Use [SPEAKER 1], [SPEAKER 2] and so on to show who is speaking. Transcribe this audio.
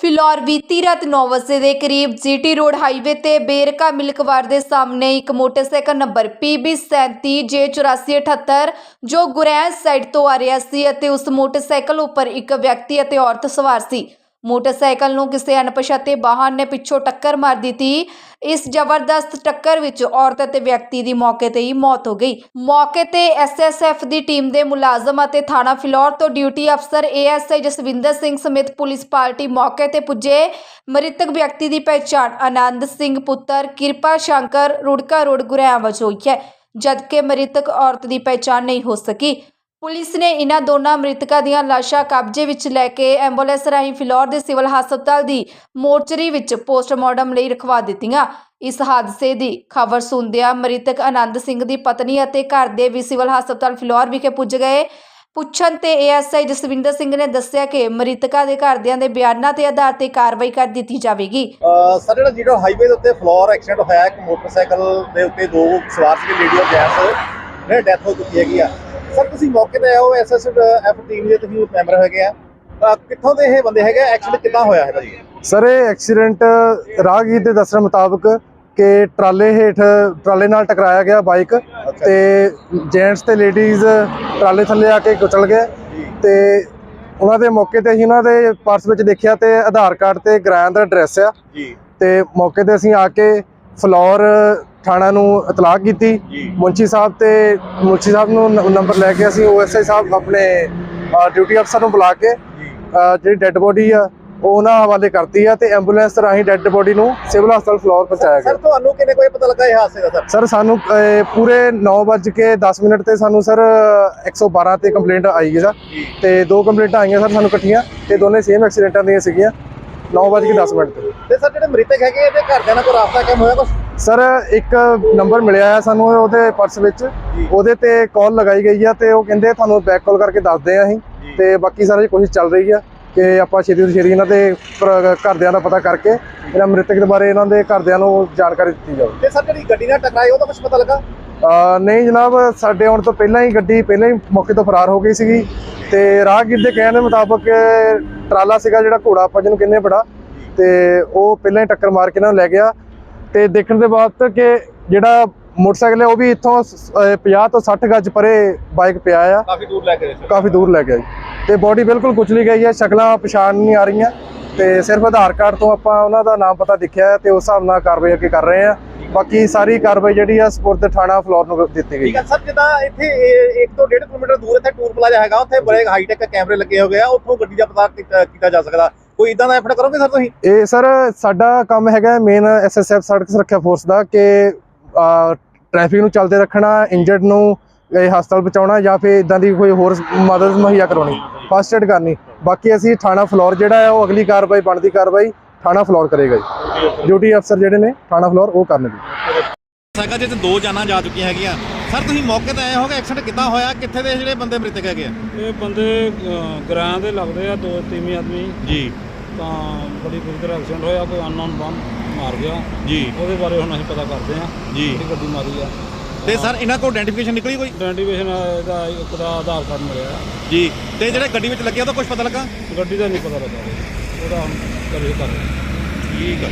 [SPEAKER 1] ਫਿਲੌਰ ਬੀਤੀ ਰਾਤ 9 ਵਜੇ ਦੇ ਕਰੀਬ ਜੀਟੀ ਰੋਡ ਹਾਈਵੇ ਤੇ ਬੇਰਕਾ ਮਿਲਕਵਾਰ ਦੇ ਸਾਹਮਣੇ ਇੱਕ ਮੋਟਰਸਾਈਕਲ ਨੰਬਰ PB37J8478 ਜੋ ਗੁਰੈਂਜ ਸਾਈਡ ਤੋਂ ਆ ਰਿਹਾ ਸੀ ਅਤੇ ਉਸ ਮੋਟਰਸਾਈਕਲ ਉੱਪਰ ਇੱਕ ਵਿਅਕਤੀ ਅਤੇ ਔਰਤ ਸਵਾਰ ਸੀ। ਮੋਟਰਸਾਈਕਲ ਨੂੰ ਕਿਸੇ ਅਣਪਛਾਤੇ ਵਾਹਨ ਨੇ ਪਿੱਛੋਂ ਟੱਕਰ ਮਾਰ ਦਿੱਤੀ। ਇਸ ਜ਼ਬਰਦਸਤ ਟੱਕਰ ਵਿੱਚ ਔਰਤ ਅਤੇ ਵਿਅਕਤੀ ਦੀ ਮੌਕੇ ਤੇ ਹੀ ਮੌਤ ਹੋ ਗਈ। ਮੌਕੇ ਤੇ ਐਸਐਸਐਫ ਦੀ ਟੀਮ ਦੇ ਮੁਲਾਜ਼ਮ ਅਤੇ ਥਾਣਾ ਫਿਲੌਰ ਤੋਂ ਡਿਊਟੀ ਅਫਸਰ ਏਐਸਆਈ ਜਸਵਿੰਦਰ ਸਿੰਘ ਸਮੇਤ ਪੁਲਿਸ ਪਾਰਟੀ ਮੌਕੇ ਤੇ ਪੁੱਜੇ। ਮ੍ਰਿਤਕ ਵਿਅਕਤੀ ਦੀ ਪਹਿਚਾਣ ਆਨੰਦ ਸਿੰਘ ਪੁੱਤਰ, ਕਿਰਪਾ ਸ਼ੰਕਰ, ਰੁੜਕਾ ਰੋਡ ਗੁਰੇਆ ਵਜੋਂ ਹੋਈ ਹੈ। ਜਦਕਿ ਮ੍ਰਿਤਕ ਔਰਤ ਦੀ ਪਹਿਚਾਣ ਨਹੀਂ ਹੋ ਸਕੀ ਪੁਲਿਸ ਨੇ ਇਹਨਾਂ ਦੋਨਾਂ ਮ੍ਰਿਤਕਾਂ ਦੀਆਂ ਲਾਸ਼ਾਂ ਕਬਜ਼ੇ ਵਿੱਚ ਲੈ ਕੇ ਐਂਬੂਲੈਂਸ ਰਾਹੀਂ ਫਿਲੌਰ ਦੇ ਸਿਵਲ ਹਸਪਤਾਲ ਦੀ ਮੋਰਚਰੀ ਵਿੱਚ ਪੋਸਟਮਾਰਟਮ ਲਈ ਰਖਵਾ ਦਿੱਤੀਆਂ। ਇਸ ਹਾਦਸੇ ਦੀ ਖਬਰ ਸੁਣਦਿਆਂ ਮ੍ਰਿਤਕ ਆਨੰਦ ਸਿੰਘ ਦੀ ਪਤਨੀ ਅਤੇ ਘਰ ਦੇ ਵੀ ਸਿਵਲ ਹਸਪਤਾਲ ਫਿਲੌਰ ਵਿਖੇ ਪੁੱਜ ਗਏ। ਪੁੱਛਣ ਤੇ ਏਐਸਆਈ ਜਸਵਿੰਦਰ ਸਿੰਘ ਨੇ ਦੱਸਿਆ ਕਿ ਮ੍ਰਿਤਕਾਂ ਦੇ ਘਰਦਿਆਂ ਦੇ ਬਿਆਨਾਂ ਦੇ ਆਧਾਰ ਤੇ ਕਾਰਵਾਈ ਕਰ ਦਿੱਤੀ ਜਾਵੇਗੀ।
[SPEAKER 2] ਸਰ, ਜਿਹੜਾ ਜਿਹੜਾ ਹਾਈਵੇ ਦੇ ਉੱਤੇ ਫਲੋਰ ਐਕਸੀਡੈਂਟ ਹੋਇਆ, ਇੱਕ ਮੋਟਰਸਾਈਕਲ ਦੇ ਉੱਤੇ ਦੋ ਸਵਾਰ ਸੀਗੇ ਲੇਡੀ ਔਰ ਜੈਂਟਸ ਨੇ ਡੈਥ ਹੋ ਚੁੱਕੀ ਹੈਗੀ ਆ। ਸਰ ਤੁਸੀਂ ਮੌਕੇ ਤੇ ਆਏ ਹੋ ਐਸਐਸਐਫ ਟੀਮ ਦੇ ਤੁਸੀਂ ਮੈਂਬਰ ਹੈਗੇ ਆ। ਅਹ ਕਿੱਥੋਂ ਦੇ ਇਹ ਬੰਦੇ ਹੈਗੇ ਐਕਸੀਡੈਂਟ ਕਿੱਦਾਂ ਹੋਇਆ ਹੈਗਾ ਜੀ?
[SPEAKER 3] ਸਰ ਇਹ ਐਕਸੀਡੈਂਟ ਰਾਹਗੀਰ ਦੇ ਦੱਸਣ ਮੁਤਾਬਕ ਕਿ ਟਰਾਲੇ ਹੇਠ ਟਰਾਲੇ ਨਾਲ ਟਕਰਾਇਆ ਗਿਆ ਬਾਈਕ ਤੇ ਜੈਂਟਸ ਤੇ ਲੇਡੀਜ਼ ਟਰਾਲੇ ਥੱਲੇ ਆ ਕੇ ਕੁਚਲ ਗਏ ਤੇ ਉਹਨਾਂ ਦੇ ਮੌਕੇ ਤੇ ਅਸੀਂ ਉਹਨਾਂ ਦੇ ਪਰਸ ਵਿੱਚ ਦੇਖਿਆ ਤੇ ਆਧਾਰ ਕਾਰਡ ਤੇ ਗ੍ਰਾਂ ਦਾ ਐਡਰੈਸ ਆ।
[SPEAKER 2] ਜੀ।
[SPEAKER 3] ਤੇ ਮੌਕੇ ਤੇ ਅਸੀਂ ਆ ਕੇ ਫਲੋਰ ਥਾਣਾ ਨੂੰ ਇਤਲਾਹ ਕੀਤੀ। ਮੁੰਸ਼ੀ ਸਾਹਿਬ ਤੇ ਮੁੰਸ਼ੀ ਸਾਹਿਬ ਨੂੰ ਨੰਬਰ ਲੈ ਕੇ ਅਸੀਂ ਓਐਸਆਈ ਸਾਹਿਬ ਆਪਣੇ ਡਿਊਟੀ ਅਫਸਰ ਨੂੰ ਬੁਲਾ ਕੇ ਜਿਹੜੀ ਡੈੱਡ ਬੋਡੀ ਆ ਉਹ ਉਹਨਾਂ ਹਵਾਲੇ ਕਰਤੀ ਆ ਤੇ ਐਂਬੂਲੈਂਸ ਰਾਹੀਂ ਡੈੱਡ ਬੋਡੀ ਨੂੰ ਸਿਵਲ ਹਸਪਤਾਲ ਫਲੋਰ ਪਹੁੰਚਾਇਆ
[SPEAKER 2] ਸਰ
[SPEAKER 3] ਗਿਆ
[SPEAKER 2] ਤੁਹਾਨੂੰ ਕਿਵੇਂ ਕੋਈ ਪਤਾ ਲੱਗਾ ਇਹ ਹਾਦਸੇ ਦਾ ਸਰ?
[SPEAKER 3] ਸਰ ਸਾਨੂੰ ਪੂਰੇ 9:10 ਮਿੰਟ ਤੇ ਸਾਨੂੰ ਸਰ 112 ਤੇ ਕੰਪਲੇਂਟ ਆਈ ਹੈ ਸਰ।
[SPEAKER 2] ਜੀ।
[SPEAKER 3] ਤੇ ਦੋ ਕੰਪਲੇਂਟਾਂ ਆਈਆਂ ਸਰ ਸਾਨੂੰ ਇਕੱਠੀਆਂ ਤੇ ਦੋਨੇ ਸੇਮ ਐਕਸੀਡੈਂਟਾਂ ਦੀਆਂ ਸੀਗੀਆਂ। 9:10 ਮਿੰਟ ਤੇ।
[SPEAKER 2] ਤੇ ਸਰ ਜਿਹੜੇ ਮ੍ਰਿਤਕ ਹੈਗੇ ਇਹਦੇ ਘਰਦਿਆਂ ਨਾਲ ਕੋਈ ਰਾਬਤਾ ਕਿਵੇਂ ਹੋਇਆ ਕੁਛ?
[SPEAKER 3] ਸਰ ਇੱਕ ਨੰਬਰ ਮਿਲਿਆ ਹੈ ਸਾਨੂੰ ਉਹਦੇ ਪਰਸ ਵਿੱਚ। ਉਹਦੇ ਤੇ ਕਾਲ ਲਗਾਈ ਗਈ ਆ ਤੇ ਉਹ ਕਹਿੰਦੇ ਤੁਹਾਨੂੰ ਬੈਕ ਕਾਲ ਕਰਕੇ ਦੱਸਦੇ ਆ ਅਸੀਂ। ਤੇ ਬਾਕੀ ਸਾਰੀ ਕੋਸ਼ਿਸ਼ ਚੱਲ ਰਹੀ ਆ ਕਿ ਆਪਾਂ ਛੇਤੀ ਤੋਂ ਛੇਤੀ ਇਹਨਾਂ ਦੇ ਘਰਦਿਆਂ ਦਾ ਪਤਾ ਕਰਕੇ ਇਹਨਾਂ ਮ੍ਰਿਤਕ ਦੇ ਬਾਰੇ ਇਹਨਾਂ ਦੇ ਘਰਦਿਆਂ ਨੂੰ ਜਾਣਕਾਰੀ ਦਿੱਤੀ ਜਾਵੇ।
[SPEAKER 2] ਤੇ ਸਰ ਜਿਹੜੀ ਗੱਡੀ ਨਾਲ ਟਕਰਾਈ ਉਹਦਾ ਕੁਝ ਪਤਾ ਲੱਗਾ?
[SPEAKER 3] ਨਹੀਂ ਜਨਾਬ ਸਾਡੇ ਆਉਣ ਤੋਂ ਪਹਿਲਾਂ ਹੀ ਗੱਡੀ ਪਹਿਲਾਂ ਹੀ ਮੌਕੇ ਤੋਂ ਫਰਾਰ ਹੋ ਗਈ ਸੀਗੀ। ਤੇ ਰਾਹਗੀਰ ਦੇ ਕਹਿਣ ਦੇ ਮੁਤਾਬਕ ਟਰਾਲਾ ਸੀਗਾ ਜਿਹੜਾ ਘੋੜਾ ਆਪਾਂ ਜਿਹਨੂੰ ਕਹਿੰਦੇ ਬੜਾ। ਤੇ ਉਹ ਪਹਿਲਾਂ ਹੀ ਟੱਕਰ ਮਾਰ ਕੇ ਇਹਨਾਂ ਨੂੰ ਲੈ ਗਿਆ। ਤੇ ਦੇਖਣ ਦੇ ਬਾਅਦ ਕਿ ਜਿਹੜਾ ਮੋਟਰਸਾਈਕਲ ਹੈ ਉਹ ਵੀ ਇੱਥੋਂ ਸ- ਅਹ 50 ਤੋਂ 60 ਗੱਜ ਪਰੇ ਬਾਈਕ ਪਿਆ ਆ।
[SPEAKER 2] ਕਾਫੀ ਦੂਰ ਲੈ ਕੇ ਗਏ
[SPEAKER 3] ਕਾਫੀ ਦੂਰ ਲੈ ਗਿਆ ਜੀ ਤੇ ਬੋਡੀ ਬਿਲਕੁਲ ਕੁਚਲੀ ਗਈ ਹੈ ਸ਼ਕਲਾਂ ਪਛਾਣ ਨਹੀਂ ਆ ਰਹੀਆਂ। ਤੇ ਸਿਰਫ ਆਧਾਰ ਕਾਰਡ ਤੋਂ ਆਪਾਂ ਉਹਨਾਂ ਦਾ ਨਾਮ ਪਤਾ ਦੇਖਿਆ ਤੇ ਉਸ ਹਿਸਾਬ ਨਾਲ ਕਾਰਵਾਈ ਅੱਗੇ ਕਰ ਰਹੇ ਆ ਬਾਕੀ ਸਾਰੀ ਕਾਰਵਾਈ ਜਿਹੜੀ ਆ ਸਪੋਰਟ ਥਾਣਾ ਫਲੋਰ ਨੂੰ ਦਿੱਤੀ ਗਈ
[SPEAKER 2] ਠੀਕ ਹੈ। ਸਰ ਜਿੱਦਾਂ ਇੱਥੇ 1 ਤੋਂ 1.5 ਕਿਲੋਮੀਟਰ ਦੂਰ ਇੱਥੇ ਟੂਰ ਪਲਾਜ਼ਾ ਹੈਗਾ ਉੱਥੇ ਬੜੇ ਹਾਈਟੈਕ ਕੈਮਰੇ ਲੱਗੇ ਹੋਏ ਆ ਉੱਥੋਂ ਗੱਡੀ ਦਾ ਪਤਾ ਕੀਤਾ ਜਾ ਸਕਦਾ। ਕੋਈ ਇਦਾਂ ਦਾ ਐਫਰਟ ਕਰੋਗੇ ਸਰ ਤੁਸੀਂ?
[SPEAKER 3] ਇਹ ਸਰ ਸਾਡਾ ਕੰਮ ਹੈਗਾ ਮੇਨ ਐਸਐਸਐਫ ਸੜਕ ਸੁਰੱਖਿਆ ਫੋਰਸ ਦਾ ਕਿ ਟ੍ਰੈਫਿਕ ਨੂੰ ਚੱਲਦੇ ਰੱਖਣਾ ਇੰਜਰਡ ਨੂੰ ਇਹ ਹਸਪਤਾਲ ਪਹੁੰਚਾਉਣਾ ਜਾਂ ਫਿਰ ਇਦਾਂ ਦੀ ਕੋਈ ਹੋਰ ਮਦਦ ਮੁਹੱਈਆ ਕਰਾਉਣੀ ਫਸਟ ਏਡ ਕਰਨੀ। ਬਾਕੀ ਅਸੀਂ ਥਾਣਾ ਫਲੋਰ ਜਿਹੜਾ ਹੈ ਉਹ ਅਗਲੀ ਕਾਰਵਾਈ ਬਣਦੀ ਕਾਰਵਾਈ ਥਾਣਾ ਫਲੋਰ ਕਰੇਗਾ ਜੀ। ਡਿਊਟੀ ਅਫਸਰ ਜਿਹੜੇ ਨੇ ਥਾਣਾ ਫਲੋਰ ਉਹ ਕਰਨਗੇ।
[SPEAKER 2] ਸਾਈਕਲ ਜਿੱਥੇ ਦੋ ਜਾਨਾਂ ਜਾ ਚੁੱਕੀਆਂ ਹੈਗੀਆਂ। ਸਰ ਤੁਸੀਂ ਮੌਕੇ ਤੇ ਆਏ ਹੋਗੇ ਐਕਸੀਡੈਂਟ ਕਿੱਦਾਂ ਹੋਇਆ? ਕਿੱਥੇ ਦੇ ਜਿਹੜੇ ਬੰਦੇ ਮ੍ਰਿਤਕ ਹੈਗੇ ਆ?
[SPEAKER 4] ਇਹ ਬੰਦੇ ਗਰਾਂ ਦੇ ਲੱਗਦੇ ਆ ਦੋ ਤੀਵੀਂ ਆਦਮੀ।
[SPEAKER 2] ਜੀ।
[SPEAKER 4] ਤਾਂ ਬੜੀ ਬੁਰੀ ਤਰ੍ਹਾਂ ਐਕਸੀਡੈਂਟ ਹੋਇਆ ਕੋਈ ਅਨਨੋਨ ਬੰਮ ਮਾਰ ਗਿਆ।
[SPEAKER 2] ਜੀ।
[SPEAKER 4] ਉਹਦੇ ਬਾਰੇ ਹੁਣ ਅਸੀਂ ਪਤਾ ਕਰਦੇ ਆ
[SPEAKER 2] ਜੀ।
[SPEAKER 4] ਕਿਹੜੀ ਗੱਡੀ ਮਾਰੀ ਆ।
[SPEAKER 2] ਤੇ ਸਰ ਇਹਨਾਂ ਕੋਲ ਆਇਡੈਂਟੀਫਿਕੇਸ਼ਨ ਨਿਕਲੀ ਕੋਈ?
[SPEAKER 4] ਆਇਡੈਂਟੀਫਿਕੇਸ਼ਨ ਇਹਦਾ ਇੱਕ ਦਾ ਆਧਾਰ ਕਾਰਡ ਮਿਲਿਆ।
[SPEAKER 2] ਜੀ। ਤੇ ਜਿਹੜੇ ਗੱਡੀ ਵਿੱਚ ਲੱਗਿਆ ਉਹਦਾ ਕੁਝ ਪਤਾ ਲੱਗਾ?
[SPEAKER 4] ਗੱਡੀ ਦਾ ਨਹੀਂ ਪਤਾ ਲੱਗਾ। ਉਹਦਾ ਹੁਣ ਕਰੇ ਕਰ
[SPEAKER 2] ਠੀਕ ਆ।